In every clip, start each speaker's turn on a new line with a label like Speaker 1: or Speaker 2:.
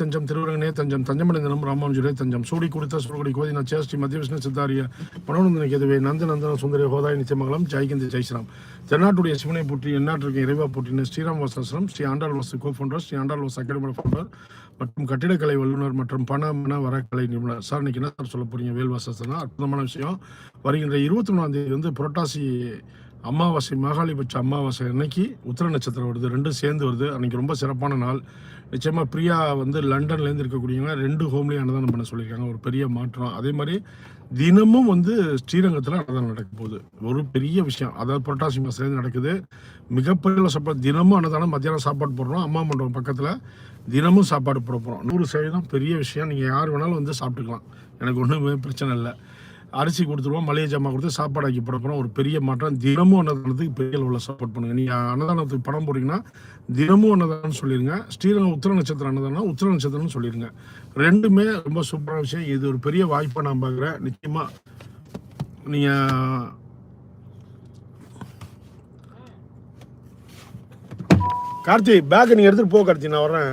Speaker 1: தஞ்சம் திருவரங்கனே தஞ்சம். தஞ்சமடைந்தனம் ராமாஞ்சுரே தஞ்சம். சூடி கொடுத்த சுரகுடி கோதினா சேஷ்டி மத்திய விஷ்ணு சித்தாரிய பனோநந்தன கேதுவே நந்த நந்தன சுந்தரி ஹோதாய் நிச்சயமங்கலம் ஜெய்கிந்தி ஜெய்ஸ்ராம் தென்னாட்டுடைய சிவனை போற்றி எந்நாட்டிற்கு இறைவா போற்றின Sriram வாசாசிரம் Shri Andal Vasu co founder Shri Andal Vasu academy founder மற்றும் கட்டிடக்கலை வல்லுநர் மற்றும் பண மன வரக்கலை நிபுணர். சார் இன்னைக்கு என்ன சார் சொல்ல போறீங்க? வேல்வாசாசனா அற்புதமான விஷயம். வருகின்ற இருபத்தி ஒன்றாம் தேதி வந்து புரட்டாசி அமாவாசை மகாலிபட்ச அமாவாசை அன்னைக்கு உத்திர நட்சத்திரம் வருது. ரெண்டும் சேர்ந்து வருது. அன்னைக்கு ரொம்ப சிறப்பான நாள். நிச்சயமாக பிரியா வந்து லண்டன்லேருந்து இருக்கக்கூடியவங்க ரெண்டு ஹோம்லேயும் அன்னதானம் பண்ண சொல்லியிருக்காங்க. ஒரு பெரிய மாற்றம். அதே மாதிரி தினமும் வந்து ஸ்ரீரங்கத்தில் அன்னதானம் நடக்க போகுது. ஒரு பெரிய விஷயம். அதாவது புரட்டாசி மாதத்துலேருந்து நடக்குது. மிகப்பெரிய சாப்பாடு. தினமும் அன்னதானம் மத்தியானம் சாப்பாடு போடுறோம். அம்மா மண்டபம் பக்கத்தில் தினமும் சாப்பாடு போட போகிறோம் நூறு சதவீதம் பெரிய விஷயம். நீங்கள் யார் வேணாலும் வந்து சாப்பிட்டுக்கலாம். எனக்கு ஒன்றுமே பிரச்சனை இல்லை. அரிசி கொடுத்துருவோம் மளிகை ஜாமான் கொடுத்து சாப்பாடு ஆக்கி போட ஒரு பெரிய மாற்றம். தினமும் அன்னதானத்துக்கு பெரிய அளவில் சப்போர்ட் பண்ணுங்க. நீங்கள் அன்னதானத்துக்கு பணம் போடுறீங்கன்னா தினமும் அன்னதானம் சொல்லிடுங்க ஸ்ரீரங்கம் உத்திர நட்சத்திரம் அன்னதானம் உத்திர நட்சத்திரம்னு சொல்லிடுங்க ரெண்டுமே ரொம்ப சூப்பரான விஷயம். இது ஒரு பெரிய வாய்ப்பை நான் பார்க்குறேன். நிச்சயமாக நீங்கள் கார்த்தி பேக்கை நீங்கள் எடுத்துகிட்டு போ கார்த்தி. நான் வரேன்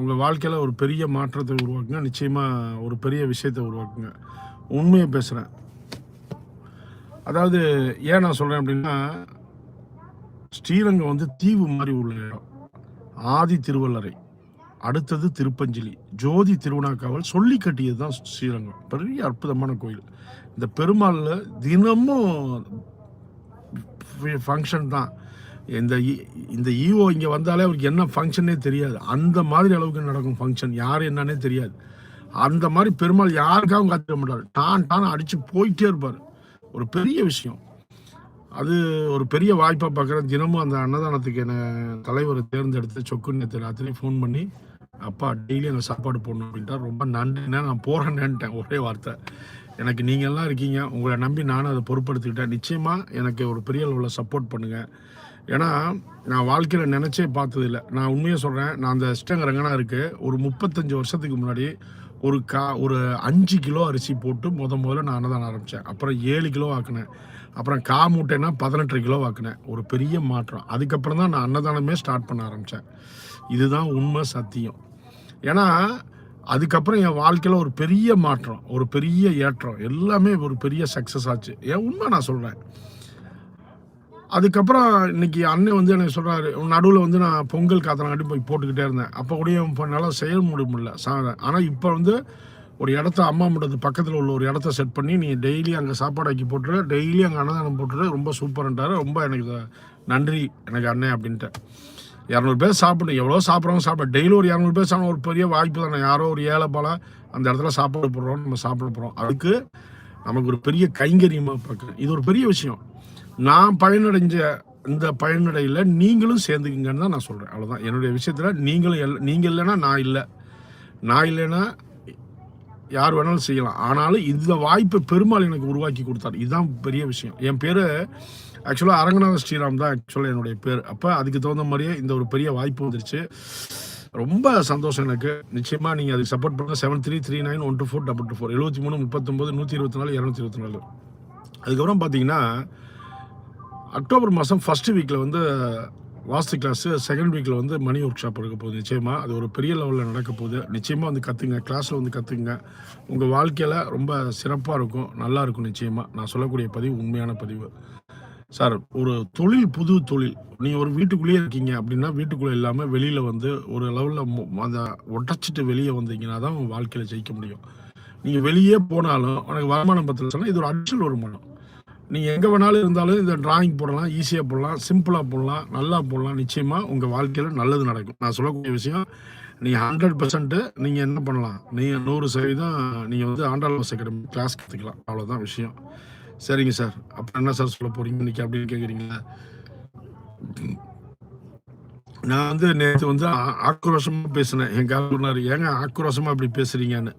Speaker 1: உங்கள் வாழ்க்கையில் ஒரு பெரிய மாற்றத்தை உருவாக்குங்க. நிச்சயமாக ஒரு பெரிய விஷயத்தை உருவாக்குங்க. உண்மையை பேசுகிறேன் அதாவது ஏன் நான் சொல்கிறேன் அப்படின்னா ஸ்ரீரங்கம் வந்து தீவு மாதிரி உள்ள இடம். ஆதி திருவள்ளரை அடுத்தது திருப்பஞ்சலி. ஜோதி திருவண்ணாக்காவல் சொல்லி கட்டியது தான் ஸ்ரீரங்கம். பெரிய அற்புதமான கோயில். இந்த பெருமாளில் தினமும் ஃபங்க்ஷன் தான். இந்த இ- இந்த ஈஓ இங்கே வந்தாலே அவருக்கு என்ன ஃபங்க்ஷனே தெரியாது. அந்த மாதிரி அளவுக்கு நடக்கும் ஃபங்க்ஷன் யார் என்னன்னே தெரியாது. அந்த மாதிரி பெருமாள் யாருக்காகவும் காத்திட மாட்டார். டான் டான் அடித்து போயிட்டே இருப்பார். ஒரு பெரிய விஷயம். அது ஒரு பெரிய வாய்ப்பாக பார்க்குறேன் தினமும் அந்த அன்னதானத்துக்கு என்னை தலைவரை தேர்ந்தெடுத்து சொக்கு நேற்று ராத்திரி ஃபோன் பண்ணி அப்பா டெய்லி அங்கே சாப்பாடு போடணும் அப்படின்ட்டா ரொம்ப நன்றிண்ணே நான் போகிறேன்னுட்டேன் ஒரே வார்த்தை. எனக்கு நீங்கள்லாம் இருக்கீங்க. உங்களை நம்பி நானும் அதை பொறுப்படுத்திக்கிட்டேன் நிச்சயமாக எனக்கு ஒரு பெரிய அளவில் சப்போர்ட் பண்ணுங்கள் ஏன்னா நான் வாழ்க்கையில் நினச்சே பார்த்ததில்ல. நான் உண்மையாக சொல்கிறேன் நான் அந்த ஸ்டங்கரங்கனா இருக்குது ஒரு முப்பத்தஞ்சு வருஷத்துக்கு முன்னாடி ஒரு கா ஒரு அஞ்சு கிலோ அரிசி போட்டு முத முதல்ல நான் அன்னதானம் ஆரம்பித்தேன் அப்புறம் ஏழு கிலோ ஆக்கினேன். அப்புறம் கா மூட்டைன்னா பதினெட்டு கிலோ ஆக்கினேன். ஒரு பெரிய மாற்றம். அதுக்கப்புறம் தான் நான் அன்னதானமே ஸ்டார்ட் பண்ண ஆரம்பித்தேன் இதுதான் உண்மை சத்தியம். ஏன்னா அதுக்கப்புறம் என் வாழ்க்கையில் ஒரு பெரிய மாற்றம் ஒரு பெரிய ஏற்றம். எல்லாமே ஒரு பெரிய சக்ஸஸ் ஆச்சு. ஏன் உண்மை நான் சொல்கிறேன் அதுக்கப்புறம் இன்னைக்கு அண்ணன் வந்து எனக்கு சொல்கிறாரு நடுவில் வந்து நான் பொங்கல் காத்தனாட்டி போய் போட்டுக்கிட்டே இருந்தேன். அப்போ கூட என்னால் செயல் முடியல சாத ஆனால் இப்போ வந்து ஒரு இடத்த அம்மா மண்டபத்து பக்கத்தில் உள்ள ஒரு இடத்த செட் பண்ணி நீ டெய்லி அங்கே சாப்பாடு ஆக்கி போட்டுரு டெய்லி அங்கே அன்னதானம் போட்டுரு ரொம்ப சூப்பர்ன்றாரு ரொம்ப எனக்கு நன்றி எனக்கு அண்ணன் அப்படின்ட்டு. இரநூறு பேர் சாப்பிடணும் எவ்வளோ சாப்பிட்றவங்க சாப்பிட டெய்லி ஒரு இரநூறு பேர் சாப்பிட ஒரு பெரிய வாய்ப்பு தானே. யாரோ ஒரு ஏழை போல அந்த இடத்துல சாப்பாடு போடுறோம் நம்ம சாப்பிட போகிறோம் அதுக்கு நமக்கு ஒரு பெரிய கைங்கரியமாக பார்க்குறேன் இது ஒரு பெரிய விஷயம். நான் பயனடைஞ்ச இந்த பயனடையில் நீங்களும் சேர்ந்துக்கிங்கன்னு தான் நான் சொல்கிறேன் அவ்வளோதான் என்னுடைய விஷயத்தில் நீங்களும் எல் நீங்கள் இல்லைன்னா நான் இல்லை. நான் இல்லைன்னா யார் வேணாலும் செய்யலாம். ஆனாலும் இந்த வாய்ப்பை பெருமாள் எனக்கு உருவாக்கி கொடுத்தார். இதுதான் பெரிய விஷயம். என் பேர் ஆக்சுவலாக அரங்கநாத ஸ்ரீராம் தான் ஆக்சுவலாக என்னுடைய பேர். அப்போ அதுக்கு தகுந்த மாதிரியே இந்த ஒரு பெரிய வாய்ப்பு வந்துருச்சு. ரொம்ப சந்தோஷம் எனக்கு. நிச்சயமாக நீங்கள் அதுக்கு சப்போர்ட் பண்ணுங்கள் seven three three nine one two four double two four எழுபத்தி மூணு முப்பத்தொம்போது நூற்றி இருபத்தி நாலு இரநூத்தி இருபத்தி நாலு. அதுக்கப்புறம் பார்த்தீங்கன்னா அக்டோபர் மாதம் ஃபஸ்ட்டு வீக்கில் வந்து வாஸ்து கிளாஸு செகண்ட் வீக்கில் வந்து மணி ஒர்க் ஷாப் இருக்க போகுது. நிச்சயமாக அது ஒரு பெரிய லெவலில் நடக்க போகுது. நிச்சயமாக வந்து கற்றுங்க கிளாஸில் வந்து கற்றுங்க உங்கள் வாழ்க்கையில் ரொம்ப சிறப்பாக இருக்கும் நல்லாயிருக்கும் நிச்சயமாக நான் சொல்லக்கூடிய பதிவு உண்மையான பதிவு. சார் ஒரு தொழில் புது தொழில். நீங்கள் ஒரு வீட்டுக்குள்ளேயே இருக்கீங்க அப்படின்னா வீட்டுக்குள்ளே இல்லாமல் வெளியில் வந்து ஒரு லெவலில் அந்த உடச்சிட்டு வெளியே வந்தீங்கன்னா தான் உங்கள் வாழ்க்கையில் ஜெயிக்க முடியும். நீங்கள் வெளியே போனாலும் உனக்கு வருமானம் பத்திரம் சொன்னால் இது ஒரு அடிஷனல் வருமானம் நீங்கள் எங்கே வேணாலும் இருந்தாலும் இந்த டிராயிங் போடலாம் ஈஸியாக போடலாம் சிம்பிளாக போடலாம் நல்லா போடலாம். நிச்சயமாக உங்கள் வாழ்க்கையில் நல்லது நடக்கும். நான் சொல்லக்கூடிய விஷயம் நீங்கள் ஹண்ட்ரட் பர்சன்ட்டு நீங்கள் என்ன பண்ணலாம்? நீங்கள் நூறு சதவீதம் நீங்கள் வந்து ஆண்டாள் அகாடமி கிளாஸ் கற்றுக்கலாம் அவ்வளோதான் விஷயம். சரிங்க சார் அப்புறம் என்ன சார் சொல்ல போகிறீங்க இன்றைக்கி அப்படின்னு கேட்குறீங்களா நான் வந்து நேற்று வந்து ஆக்ரோஷமாக பேசினேன். என் கால் சொன்னார் ஏங்க ஆக்ரோஷமாக இப்படி பேசுகிறீங்கன்னு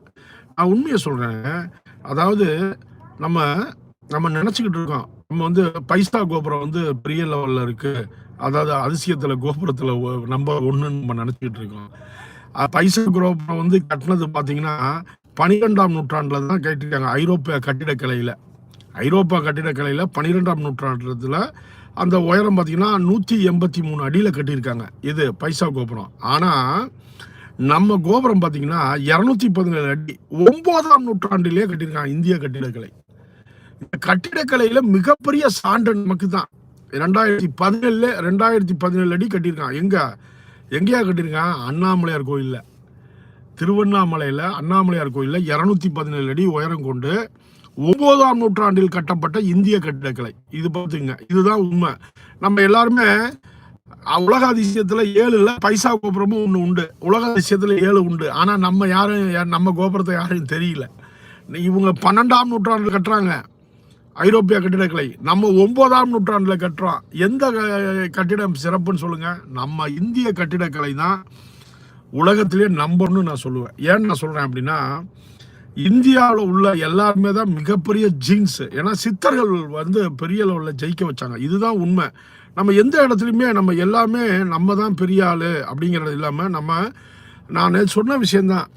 Speaker 1: நான் உண்மையை சொல்கிறேன் அதாவது நம்ம நம்ம நினச்சிக்கிட்டு இருக்கோம். நம்ம வந்து பைசா கோபுரம் வந்து பெரிய லெவலில் இருக்கு. அதாவது அதிசயத்தில் கோபுரத்தில் நம்ம ஒன்றுன்னு நம்ம நினச்சிக்கிட்டு இருக்கோம். பைசா கோபுரம் வந்து கட்டினது பார்த்தீங்கன்னா பனிரெண்டாம் நூற்றாண்டில் தான் கேட்டிருக்காங்க ஐரோப்பிய கட்டிடக்கலையில். ஐரோப்பா கட்டிடக்கலையில் பன்னிரெண்டாம் நூற்றாண்டுல அந்த உயரம் பார்த்தீங்கன்னா நூற்றி எண்பத்தி மூணு அடியில் கட்டியிருக்காங்க. இது பைசா கோபுரம். ஆனால் நம்ம கோபுரம் பார்த்தீங்கன்னா இரநூத்தி பதினேழு அடி. ஒன்பதாம் நூற்றாண்டிலேயே கட்டியிருக்காங்க இந்திய கட்டிடக்கலை. இந்த கட்டிடக்கலையில் மிகப்பெரிய சான்று நமக்கு தான் ரெண்டாயிரத்தி பதினேழுல ரெண்டாயிரத்தி பதினேழு அடி கட்டியிருக்கான் எங்க? எங்கேயா கட்டியிருக்கான் அண்ணாமலையார் கோயிலில். திருவண்ணாமலையில் அண்ணாமலையார் கோயிலில் இரநூத்தி பதினேழு அடி உயரம் கொண்டு ஒன்பதாம் நூற்றாண்டில் கட்டப்பட்ட இந்திய கட்டிடக்கலை. இது பார்த்துங்க இதுதான் உண்மை. நம்ம எல்லாருமே உலக அதிசயத்தில் ஏழுல பைசா கோபுரமும் ஒன்று உண்டு. உலக அதிசயத்தில் ஏழு உண்டு. ஆனால் நம்ம யாரும் யா- நம்ம கோபுரத்தை யாரும் தெரியல. இவங்க பன்னெண்டாம் நூற்றாண்டில் கட்டுறாங்க. ஐரோப்பிய கட்டிடக்கலை. நம்ம ஒன்பதாம் நூற்றாண்டில் கட்டுறோம். எந்த க- கட்டிடம் சிறப்புன்னு சொல்லுங்கள் நம்ம இந்திய கட்டிடக்கலை தான் உலகத்திலே நம்பர்னு நான் சொல்லுவேன். ஏன் நான் சொல்கிறேன் அப்படின்னா இந்தியாவில் உள்ள எல்லாருமே தான் மிகப்பெரிய ஜீன்ஸு ஏன்னா சித்தர்கள் வந்து பெரிய லெவலில் ஜெயிக்க வச்சாங்க. இதுதான் உண்மை. நம்ம எந்த இடத்துலையுமே நம்ம எல்லாமே நம்ம தான் பெரிய ஆள் அப்படிங்கிறது இல்லாமல் நம்ம நான் சொன்ன விஷயந்தான்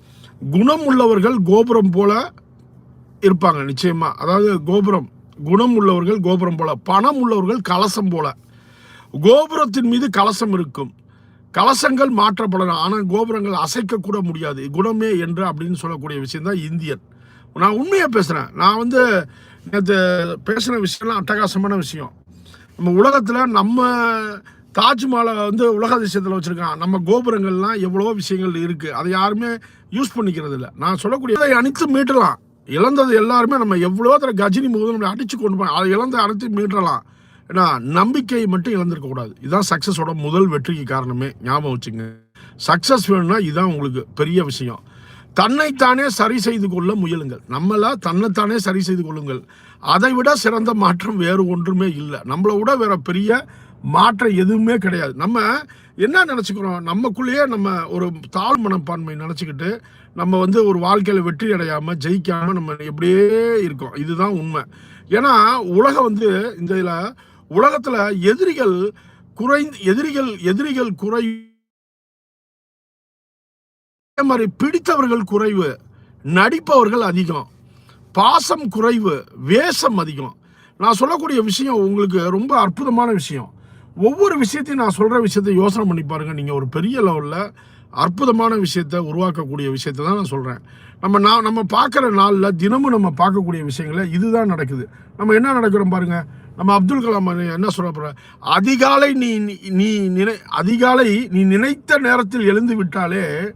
Speaker 1: குணம் உள்ளவர்கள் கோபுரம் போல இருப்பாங்க நிச்சயமாக அதாவது கோபுரம். குணம் உள்ளவர்கள் கோபுரம் போல பணம் உள்ளவர்கள் கலசம் போல. கோபுரத்தின் மீது கலசம் இருக்கும். கலசங்கள் மாற்றப்படலாம் ஆனால் கோபுரங்கள் அசைக்கக்கூட முடியாது. குணமே என்று அப்படின்னு சொல்லக்கூடிய விஷயம் தான் இந்தியன். நான் உண்மையாக பேசுகிறேன் நான் வந்து நேற்று பேசின விஷயம்லாம் அட்டகாசமான விஷயம். நம்ம உலகத்தில் நம்ம தாஜ்மஹாலை வந்து உலக அதிசயத்தில் வச்சுருக்கான். நம்ம கோபுரங்கள்லாம் எவ்வளோ விஷயங்கள் இருக்குது அதை யாருமே யூஸ் பண்ணிக்கிறது இல்லை நான் சொல்லக்கூடிய அனைத்து மீட்டலாம். இழந்தது எல்லாருமே நம்ம எவ்வளோ தர கஜினி முகதும் நம்ம அடித்து கொண்டு போய் அதை இழந்து அனைத்து மீட்டலாம். ஏன்னா நம்பிக்கை மட்டும் இழந்திருக்கக்கூடாது இதுதான் சக்ஸஸோட முதல் வெற்றிக்கு காரணமே. ஞாபகம் வச்சுங்க. சக்ஸஸ் வேணும்னா இதுதான் உங்களுக்கு பெரிய விஷயம். தன்னைத்தானே சரி செய்து கொள்ள முயலுங்கள். நம்மளா தன்னைத்தானே சரி செய்து கொள்ளுங்கள். அதை விட சிறந்த மாற்றம் வேறு ஒன்றுமே இல்லை. நம்மளை விட வேற பெரிய மாற்றம் எதுவுமே கிடையாது. நம்ம என்ன நினச்சிக்கிறோம்? நமக்குள்ளேயே நம்ம ஒரு தாழ் மனப்பான்மை நினச்சிக்கிட்டு நம்ம வந்து ஒரு வாழ்க்கையில் வெற்றி அடையாமல் ஜெயிக்காமல் நம்ம எப்படியே இருக்கோம். இதுதான் உண்மை. ஏன்னா உலகம் வந்து இந்த இதில் உலகத்தில் எதிரிகள் குறைந்து எதிரிகள் எதிரிகள் குறை அதே மாதிரி பிடித்தவர்கள் குறைவு நடிப்பவர்கள் அதிகம். பாசம் குறைவு வேஷம் அதிகம். நான் சொல்லக்கூடிய விஷயம் உங்களுக்கு ரொம்ப அற்புதமான விஷயம். ஒவ்வொரு விஷயத்தையும் நான் சொல்கிற விஷயத்தை யோசனை பண்ணி பாருங்கள் நீங்கள் ஒரு பெரிய லெவலில் அற்புதமான விஷயத்தை உருவாக்கக்கூடிய விஷயத்தை தான் நான் சொல்கிறேன் நம்ம நான் நம்ம பார்க்குற நாளில் தினமும் நம்ம பார்க்கக்கூடிய விஷயங்கள இதுதான் நடக்குது. நம்ம என்ன நடக்கிறோம் பாருங்கள் நம்ம அப்துல் கலாம் என்ன சொல்ல போகிற அதிகாலை நீ நீ- நினை அதிகாலை நீ நினைத்த நேரத்தில் எழுந்து விட்டாலே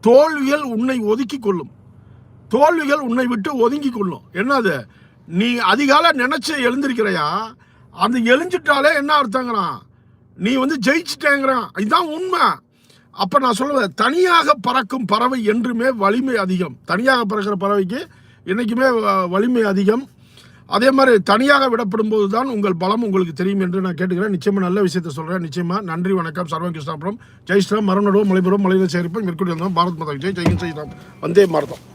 Speaker 1: தோல்விகள் உன்னை ஒதுக்கி கொள்ளும். தோல்விகள் உன்னை விட்டு ஒதுங்கி கொள்ளும். என்னது நீ அதிகாலை நினச்சி எழுந்திருக்கிறையா? அந்த எழுஞ்சிட்டாலே என்ன அர்த்தங்கிறான்? நீ வந்து ஜெயிச்சிட்டேங்கிறான். இதுதான் உண்மை. அப்போ நான் சொல்லுவேன் தனியாக பறக்கும் பறவை என்றுமே வலிமை அதிகம். தனியாக பறக்கிற பறவைக்கு என்றைக்குமே வ- வலிமை அதிகம். அதே மாதிரி தனியாக விடப்படும் போது தான் உங்கள் பலம் உங்களுக்கு தெரியும் என்று நான் கேட்டுக்கிறேன். நிச்சயமாக நல்ல விஷயத்தை சொல்கிறேன் நிச்சயமாக நன்றி வணக்கம். சர்வம் கிருஷ்ணாபுரம். ஜெய் ஸ்ரீராம். மலைபுரம் மலையில் சேர்ப்போம் மேற்கொண்டு வந்தோம். பாரத் மாதா. ஜெய் ஜெயின் ஹிந்த், வந்தே மாரதம்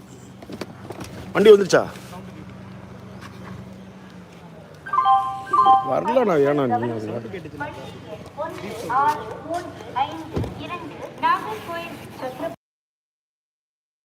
Speaker 1: வண்டி வந்துருச்சா? வரல நான் ஏன்னா நீ அது
Speaker 2: நாகர்கோயில்